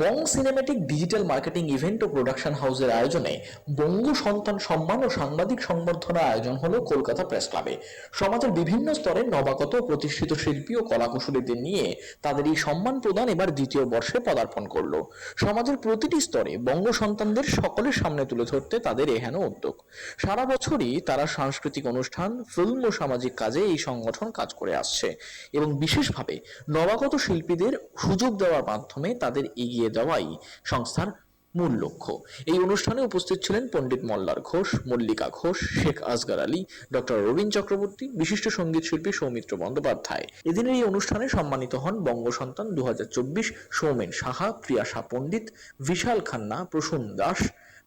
Bong cinematic digital marketing event ও production হাউসের আয়োজনে বঙ্গ সন্তান সম্মান ও সাংবাদিক সংবর্ধনা আয়োজন হলো কলকাতা প্রেস ক্লাবে সমাজের বিভিন্ন স্তরের নবাগত প্রতিষ্ঠিত শিল্পী ও কলাকুশলীদের নিয়ে তাদের এই সম্মান প্রদান এবার দ্বিতীয় বর্ষে পদার্পণ করল। সমাজের প্রতিটি স্তরে বঙ্গ সন্তানদের সকলের সামনে তুলে ধরতে তাদের এহেন উদ্যোগ। সারা বছরই তারা সাংস্কৃতিক অনুষ্ঠান, ফিল্ম ও সামাজিক কাজে এই সংগঠন কাজ করে আসছে এবং বিশেষভাবে নবাগত শিল্পীদের সুযোগ দেওয়ার মাধ্যমে তাদের এগিয়ে দেওয়াই সংস্থার মূল লক্ষ্য। এই অনুষ্ঠানে উপস্থিত ছিলেন পণ্ডিত মল্লার ঘোষ, মল্লিকা ঘোষ, শেখ আসগার আলী, ডক্টর রবীন চক্রবর্তী, বিশিষ্ট সংগীত শিল্পী সৌমিত্র বন্দ্যোপাধ্যায়। এদিনের এই অনুষ্ঠানে সম্মানিত হন বঙ্গ সন্তান দু হাজার চব্বিশ সৌমেন সাহা প্রিয়াশা পণ্ডিত, বিশাল খান্না, প্রসূন দাস,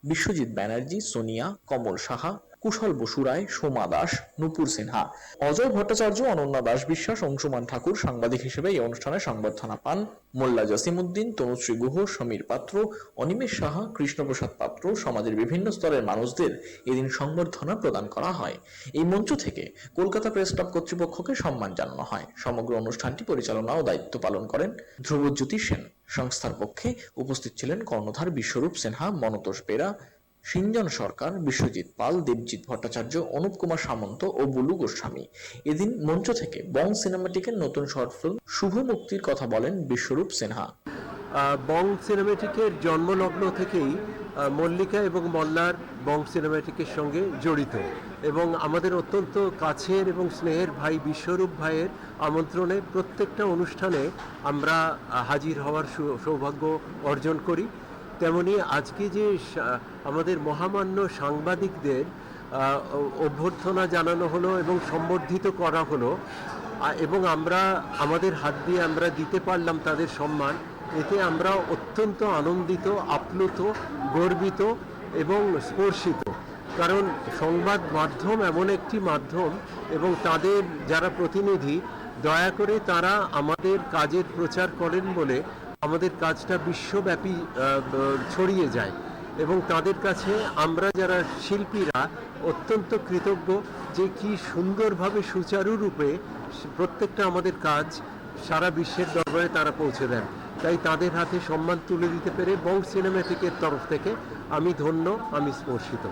বিশ্বজিৎ ব্যানার্জি, সোনিয়া, কমল সাহা কুশল বসু রায় সোমা দাস, নুপুর সিনহা। অজয় ভট্টাচার্য, অনন্যা দাস বিশ্বাস, অংশুমান ঠাকুর সাংবাদিক হিসেবে এই অনুষ্ঠানে সংবর্ধনা পান। মোল্লা জসিমউদ্দিন, তনুশ্রী গুহ, সমীর পাত্র, অনিমেষ সাহা, কৃষ্ণপ্রসাদ পাত্র সমাজের বিভিন্ন স্তরের মানুষদের এদিন সংবর্ধনা প্রদান করা হয়। এই মঞ্চ থেকে কলকাতা প্রেস ক্লাব কর্তৃপক্ষকে সম্মান জানানো হয়। সমগ্র অনুষ্ঠানটি পরিচালনা ও দায়িত্ব পালন করেন ধ্রুবজ্যোতি সেন। সংস্থার পক্ষে উপস্থিত ছিলেন কর্ণধার বিশ্বরূপ সিনহা, মনতোষ বেরা সিঞ্জন সরকার, বিশ্বজিৎ পাল, দেবজিৎ ভট্টাচার্য, অনুপ কুমার সামন্ত ও বুলু গোস্বামী। এদিন মঞ্চ থেকে বং সিনেমাটিকের নতুন শর্ট ফিল্ম শুভ মুক্তির কথা বলেন বিশ্বরূপ সিনহা। বং সিনেমেটিকের জন্মলগ্ন থেকেই মল্লিকা এবং মল্লার বং সিনেমেটিকের সঙ্গে জড়িত এবং আমাদের অত্যন্ত কাছের এবং স্নেহের ভাই বিশ্বরূপ ভাইয়ের আমন্ত্রণে প্রত্যেকটা অনুষ্ঠানে আমরা হাজির হওয়ার সৌভাগ্য অর্জন করি। তেমনি আজকে যে আমাদের মহামান্য সাংবাদিকদের অভ্যর্থনা জানানো হলো এবং সম্বর্ধিত করা হলো এবং আমরা, আমাদের হাত দিয়ে আমরা দিতে পারলাম তাদের সম্মান, এতে আমরা অত্যন্ত আনন্দিত, আপ্লুত, গর্বিত এবং স্পর্শিত। কারণ সংবাদ মাধ্যম এমন একটি মাধ্যম এবং তাদের যারা প্রতিনিধি, দয়া করে তারা আমাদের কাজের প্রচার করেন বলে আমাদের কাজটা বিশ্বব্যাপী ছড়িয়ে যায়। এবং তাদের কাছে আমরা যারা শিল্পীরা অত্যন্ত কৃতজ্ঞ যে কি সুন্দরভাবে সুচারুরূপে প্রত্যেকটা আমাদের কাজ সারা বিশ্বের দরবারে তারা পৌঁছে দেন। তাই তাদের হাতে সম্মান তুলে দিতে পেরে বং সিনেমেটিকের তরফ থেকে আমি ধন্য, আমি স্পর্শিত।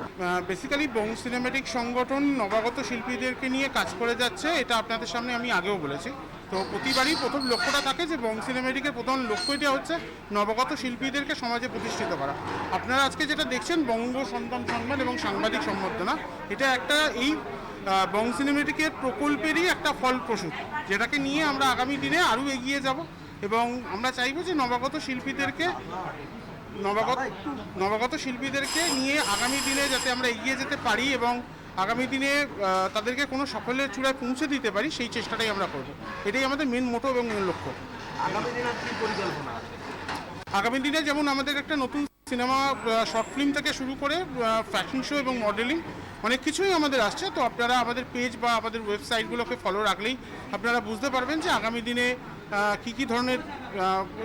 বেসিক্যালি বং সিনেমেটিক সংগঠন নবাগত শিল্পীদেরকে নিয়ে কাজ করে যাচ্ছে, এটা আপনাদের সামনে আমি আগেও বলেছি। তো প্রতিবারই প্রথম লক্ষ্যটা থাকে যে বং সিনেমেটিকের প্রথম লক্ষ্যটা হচ্ছে নবাগত শিল্পীদেরকে সমাজে প্রতিষ্ঠিত করা। আপনারা আজকে যেটা দেখছেন, বঙ্গ সন্তান সম্মান এবং সাংবাদিক সম্বর্ধনা, এটা একটা এই বং সিনেমেটিকের প্রকল্পেরই একটা ফলপ্রসূ, যেটাকে নিয়ে আমরা আগামী দিনে আরও এগিয়ে যাব এবং আমরা চাইব যে নবাগত শিল্পীদেরকে, নবাগত নবাগত শিল্পীদেরকে নিয়ে আগামী দিনে যাতে আমরা এগিয়ে যেতে পারি এবং আগামী দিনে তাদেরকে কোনো সাফল্যের চূড়ায় পৌঁছে দিতে পারি সেই চেষ্টাটাই আমরা করব। এটাই আমাদের মেন মোটো এবং মেন লক্ষ্য। আগামী দিনে যেমন আমাদের একটা নতুন সিনেমা শর্ট ফিল্ম থেকে শুরু করে ফ্যাশন শো এবং মডেলিং অনেক কিছুই আমাদের আসছে। তো আপনারা আমাদের পেজ বা আমাদের ওয়েবসাইটগুলোকে ফলো রাখলেই আপনারা বুঝতে পারবেন যে আগামী দিনে কী কী ধরনের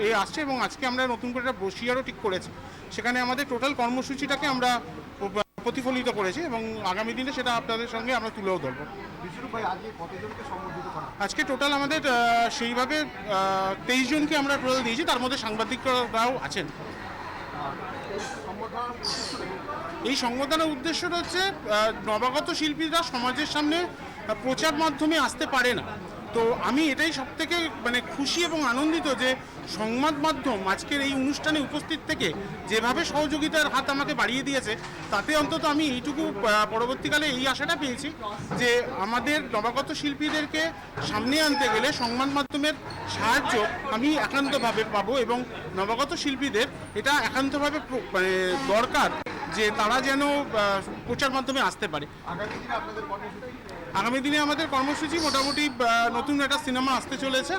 এ আসছে এবং আজকে আমরা নতুন করে একটা বসিয়ারও ঠিক করেছি। সেখানে আমাদের টোটাল কর্মসূচিটাকে আমরা প্রতিফলিত করেছি এবং আগামী দিনে সেটা আপনাদের সঙ্গে আমরা তুলেও ধরবো। আজকে টোটাল আমাদের সেইভাবে তেইশ জনকে আমরা টোটাল দিয়েছি তার মধ্যে সাংবাদিকরাও আছেন। এই সংগঠনের উদ্দেশ্যটা হচ্ছে নবাগত শিল্পীরা সমাজের সামনে প্রচার মাধ্যমে আসতে পারে না। তো আমি এটাই সব থেকে মানে খুশি এবং আনন্দিত যে সংবাদ মাধ্যম আজকের এই অনুষ্ঠানে উপস্থিত থেকে যেভাবে সহযোগিতার হাত আমাকে বাড়িয়ে দিয়েছে, তাতে অন্তত আমি এইটুকু পরবর্তীকালে এই আশাটা পেয়েছি যে আমাদের নবাগত শিল্পীদেরকে সামনে আনতে গেলে সংবাদ মাধ্যমের সাহায্য আমি একান্তভাবে পাবো এবং নবাগত শিল্পীদের এটা একান্তভাবে মানে দরকার। যে তারা যেন প্রচার মাধ্যমে আসতে পারে। আগামী দিনে আমাদের কর্মসূচি মোটামুটি নতুন একটা সিনেমা আসতে চলেছে।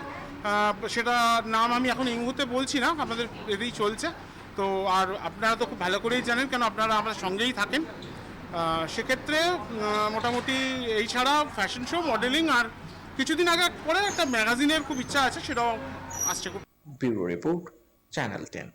সেটা নাম আমি এখন এই মুহূর্তে বলছি না আপনাদের এতেই চলছে। তো আর আপনারা তো খুব ভালো করেই জানেন কেন আপনারা আমার সঙ্গেই থাকেন। সেক্ষেত্রে মোটামুটি এই ছাড়া ফ্যাশন শো মডেলিং আর কিছুদিন আগে পরে একটা ম্যাগাজিনের খুব ইচ্ছা আছে সেটাও আসছে। খুব ব্যুরো রিপোর্ট চ্যানেল টেন।